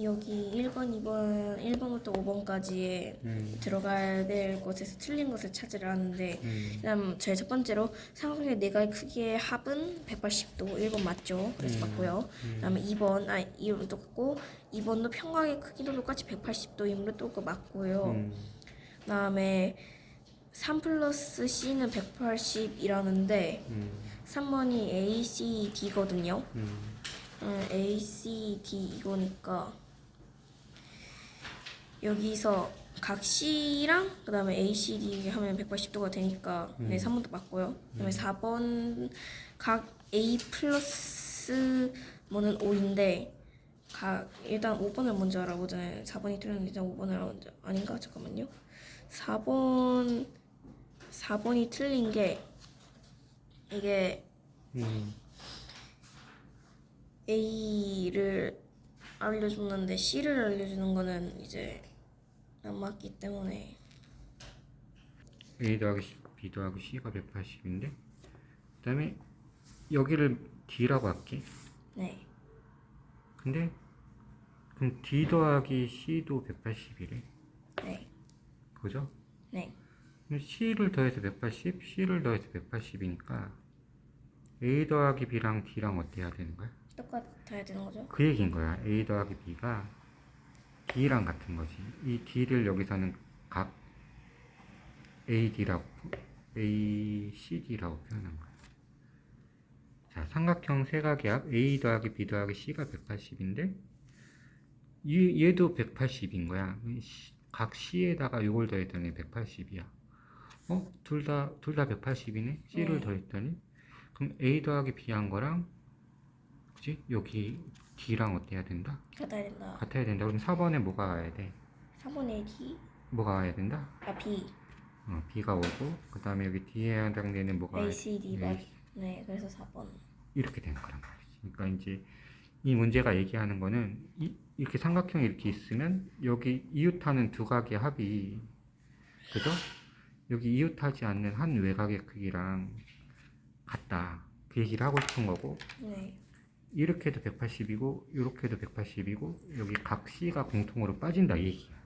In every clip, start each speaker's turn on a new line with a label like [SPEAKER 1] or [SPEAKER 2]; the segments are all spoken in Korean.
[SPEAKER 1] 여기 1번, 2번, 1번부터 5번까지에
[SPEAKER 2] 음.
[SPEAKER 1] 들어가야 될 곳에서 틀린 것을 찾으려 하는데
[SPEAKER 2] 음.
[SPEAKER 1] 그다음 제일 첫 번째로 삼각형의 네가의 크기의 합은 180도 1번 맞죠? 그래서
[SPEAKER 2] 음.
[SPEAKER 1] 맞고요. 그다음에 2번 아 2번 똑같고 2번도 평각의 크기도 똑같이 180도이므로 또 맞고요.
[SPEAKER 2] 음.
[SPEAKER 1] 그다음에 3 플러스 C는 180이라는데
[SPEAKER 2] 음.
[SPEAKER 1] 3번이 ACD거든요.
[SPEAKER 2] 음.
[SPEAKER 1] 음, ACD 이거니까 여기서 각 C랑 그다음에 ACD 하면 180도가 되니까 네 3번도 맞고요. 그다음에 4번 각 A 플러스 뭐는 5인데 각 일단 5번을 먼저 알아보잖아요. 4번이 틀렸는데 일단 5번을 알아보자. 아닌가? 잠깐만요. 4번 4번이 틀린 게 이게
[SPEAKER 2] 음.
[SPEAKER 1] A를 알려줬는데 C를 알려주는 거는 이제 안 맞기 때문에
[SPEAKER 2] A 더하기 C, B 더하기 C가 180인데 그 다음에 여기를 D라고 할게.
[SPEAKER 1] 네,
[SPEAKER 2] 근데 그럼 D 더하기 C도 180이래.
[SPEAKER 1] 네,
[SPEAKER 2] 그죠?
[SPEAKER 1] 네,
[SPEAKER 2] C를 더해서 180, C를 더해서 180이니까 A 더하기 B랑 D랑 어때야 되는 거야?
[SPEAKER 1] 똑같아야 되는 거죠?
[SPEAKER 2] 그 얘기인 거야. A 더하기 B가 D랑 같은 거지. 이 D를 여기서는 각 AD라고, ACD라고 표현한 거야. 자, 삼각형 세각의 A 더하기 B 더하기 C가 180인데, 이, 얘도 180인 거야. 각 C에다가 이걸 더했더니 180이야. 어? 둘 다, 둘 다 180이네? C를
[SPEAKER 1] 네.
[SPEAKER 2] 더했더니? 그럼 A 더하기 B 한 거랑, 그지? 여기 D랑 어때야 된다?
[SPEAKER 1] 같아야 된다.
[SPEAKER 2] 같아야 된다. 그럼 4번에 뭐가 와야 돼?
[SPEAKER 1] 4번에 D,
[SPEAKER 2] 뭐가 와야 된다?
[SPEAKER 1] 아 B,
[SPEAKER 2] 어, B가 오고, 그 다음에 여기 D에 해당되는 뭐가 와야
[SPEAKER 1] A, C, D
[SPEAKER 2] 네.
[SPEAKER 1] 맞. 네, 그래서 4번.
[SPEAKER 2] 이렇게 되는 거란 말이지. 그러니까 이제 이 문제가 얘기하는 거는 이, 이렇게 삼각형이 이렇게 있으면 여기 이웃하는 두 각의 합이 그죠? 여기 이웃하지 않는 한 외곽의 크기랑 같다. 그 얘기를 하고 싶은 거고
[SPEAKER 1] 네,
[SPEAKER 2] 이렇게도 180이고 이렇게도 180이고 여기 각 C가 공통으로 빠진다 이 얘기야.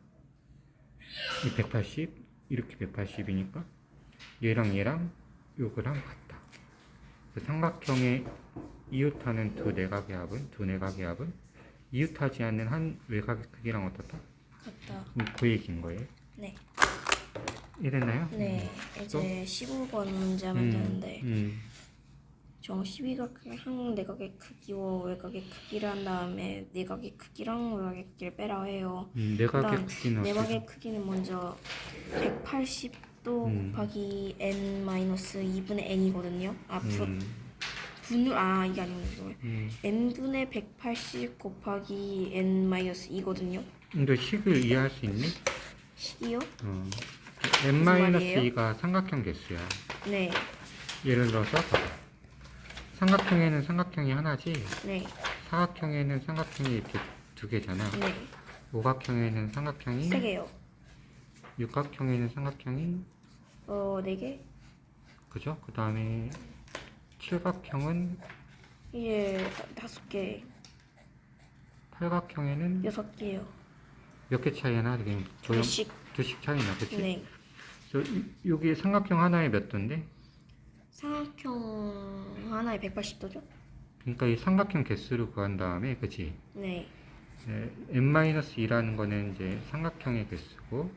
[SPEAKER 2] 이 180 이렇게 180이니까 얘랑 얘랑 요거랑 같다. 그 삼각형의 이웃하는 두 내각의 합은 두 내각의 합은 이웃하지 않는 한 외곽의 크기랑 어떻다?
[SPEAKER 1] 같다.
[SPEAKER 2] 음, 그 얘기인 거예요.
[SPEAKER 1] 네,
[SPEAKER 2] 이해됐나요?
[SPEAKER 1] 네. 이제 15번 문제 하면
[SPEAKER 2] 음,
[SPEAKER 1] 되는데
[SPEAKER 2] 음,
[SPEAKER 1] 정 12각의 한 내각의 크기와 외곽의 크기를 한 다음에 내각의 크기랑 외곽의 크기를 빼라 해요.
[SPEAKER 2] 음, 내각의
[SPEAKER 1] 일단
[SPEAKER 2] 크기는?
[SPEAKER 1] 내각의 크기는 먼저 180도
[SPEAKER 2] 음.
[SPEAKER 1] 곱하기 n 마이너스 2분의 n이거든요. 아 분,
[SPEAKER 2] 음,
[SPEAKER 1] 분을 아 이게 아니고
[SPEAKER 2] 음.
[SPEAKER 1] n 분의 180 곱하기 n 마이너스 2거든요.
[SPEAKER 2] 근데 식을 이해할 수 있니?
[SPEAKER 1] 식이요?
[SPEAKER 2] 어.
[SPEAKER 1] 무슨 말이에요?
[SPEAKER 2] n-2가 삼각형 개수야.
[SPEAKER 1] 네,
[SPEAKER 2] 예를 들어서 봐봐. 삼각형에는 삼각형이 하나지
[SPEAKER 1] 네,
[SPEAKER 2] 사각형에는 삼각형이 이렇게 두 개잖아.
[SPEAKER 1] 네.
[SPEAKER 2] 오각형에는 삼각형이
[SPEAKER 1] 세 개요.
[SPEAKER 2] 육각형에는 삼각형이
[SPEAKER 1] 어, 네 개?
[SPEAKER 2] 그죠? 그 다음에 칠각형은
[SPEAKER 1] 다- 다섯 개,
[SPEAKER 2] 팔각형에는
[SPEAKER 1] 여섯 개요.
[SPEAKER 2] 몇 개 차이 나? 지금 조형
[SPEAKER 1] 두씩.
[SPEAKER 2] 두씩 차이 나, 그치?
[SPEAKER 1] 네.
[SPEAKER 2] 저 이- 여기 삼각형 하나에 몇 도인데?
[SPEAKER 1] 삼각형 하나에 180도죠?
[SPEAKER 2] 그러니까 이 삼각형 개수를 구한 다음에, 그치?
[SPEAKER 1] 네.
[SPEAKER 2] 네, n-2라는 거는 이제 삼각형의 개수고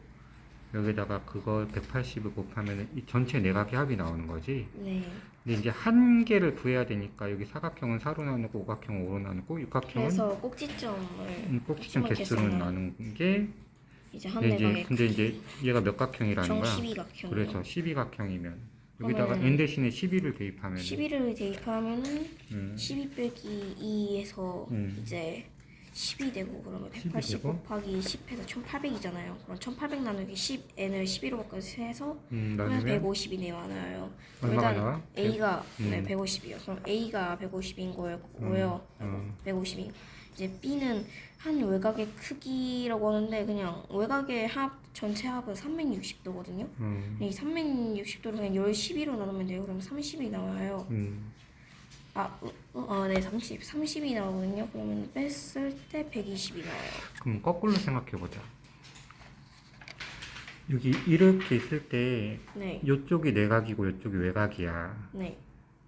[SPEAKER 2] 여기다가 그걸 180을 곱하면 이 전체 내각의 합이 나오는 거지.
[SPEAKER 1] 네.
[SPEAKER 2] 근데 이제 한 개를 구해야 되니까 여기 사각형은 4로 나누고 오각형은 5로 나누고 육각형은
[SPEAKER 1] 그래서 꼭지점을
[SPEAKER 2] 음, 꼭지점 개수로 나눈 게
[SPEAKER 1] 이제 한
[SPEAKER 2] 근데
[SPEAKER 1] 내각의
[SPEAKER 2] 이제 근데 이제 얘가 몇 각형이라는
[SPEAKER 1] 정
[SPEAKER 2] 거야.
[SPEAKER 1] 12각형.
[SPEAKER 2] 그래서 12각형이면 여기다가 n 대신에 12를 대입하면
[SPEAKER 1] 12를 대입하면은
[SPEAKER 2] 음,
[SPEAKER 1] 12 빼기 2에서
[SPEAKER 2] 음.
[SPEAKER 1] 이제 10이 되고 그러면
[SPEAKER 2] 10이
[SPEAKER 1] 180
[SPEAKER 2] 되고?
[SPEAKER 1] 곱하기 10해서 1800이잖아요. 그럼 1800 나누기 10 n을 11로까지 해서
[SPEAKER 2] 음, 나누면
[SPEAKER 1] 150이 나와요.
[SPEAKER 2] 얼마가 나와?
[SPEAKER 1] A가
[SPEAKER 2] 음.
[SPEAKER 1] 네, 150이요. 그럼 A가 150인 거고요.
[SPEAKER 2] 음.
[SPEAKER 1] 150이. 이제 B는 한 외곽의 크기라고 하는데 그냥 외곽의 합 전체 합은 360도거든요.
[SPEAKER 2] 음,
[SPEAKER 1] 이 360도를 그냥 10, 12로 나누면 돼요. 그럼 30이 나와요.
[SPEAKER 2] 음,
[SPEAKER 1] 아, 어, 어, 네, 30, 30이 나오거든요. 그러면 뺐을 때 120이 나와요.
[SPEAKER 2] 그럼 거꾸로 생각해 보자. 여기 이렇게 있을 때
[SPEAKER 1] 네,
[SPEAKER 2] 이쪽이 내각이고 이쪽이 외곽이야.
[SPEAKER 1] 네,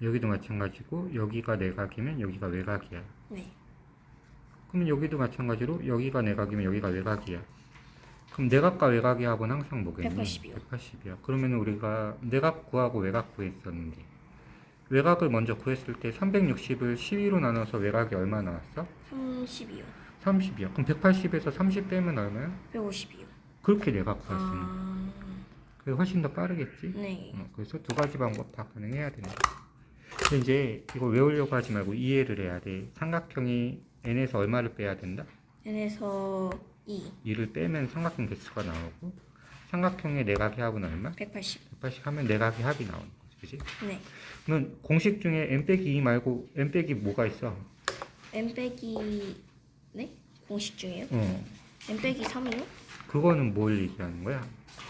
[SPEAKER 2] 여기도 마찬가지고 여기가 내각이면 여기가 외곽이야.
[SPEAKER 1] 네.
[SPEAKER 2] 그러면 여기도 마찬가지로 여기가 내각이면 여기가 외곽이야. 그럼 내각과 외곽의 합은 항상 뭐겠니?
[SPEAKER 1] 180 이요.
[SPEAKER 2] 180이야. 그러면 우리가 내각 구하고 외곽 구했었는데 외곽을 먼저 구했을 때 360을 12로 나눠서 외곽이 얼마 나왔어?
[SPEAKER 1] 30이요.
[SPEAKER 2] 30이야. 그럼 180에서 30 빼면 얼마야?
[SPEAKER 1] 150이요.
[SPEAKER 2] 그렇게 내각 있는.
[SPEAKER 1] 아,
[SPEAKER 2] 그게 훨씬 더 빠르겠지?
[SPEAKER 1] 네.
[SPEAKER 2] 어, 그래서 두 가지 방법 다 가능해야 되는 거야. 근데 이제 이거 외우려고 하지 말고 이해를 해야 돼. 삼각형이 n에서 얼마를 빼야 된다?
[SPEAKER 1] n에서 2,
[SPEAKER 2] 2를 빼면 삼각형 개수가 나오고 삼각형의 내각의 합은 얼마?
[SPEAKER 1] 180.
[SPEAKER 2] 180 하면 내각의 합이 나오는 거지. 그지?
[SPEAKER 1] 네.
[SPEAKER 2] 그러면 공식 중에 n 빼기 2 말고 n 빼기 뭐가 있어?
[SPEAKER 1] n 빼기 네? 공식 중에요?
[SPEAKER 2] 어.
[SPEAKER 1] n 빼기 3이요?
[SPEAKER 2] 그거는 뭘 얘기하는 거야?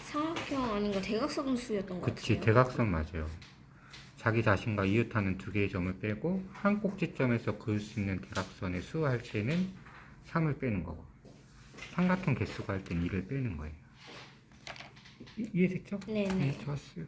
[SPEAKER 1] 삼각형 아닌가 대각선 수였던 것
[SPEAKER 2] 그치
[SPEAKER 1] 같아요.
[SPEAKER 2] 대각선 맞아요. 자기 자신과 이웃하는 두 개의 점을 빼고 한 꼭지점에서 그을 수 있는 대각선의 수 할 때는 3을 빼는 거고 삼각형 개수가 할땐 2를 빼는 거예요. 이- 이해됐죠?
[SPEAKER 1] 네네.
[SPEAKER 2] 네, 좋았어요.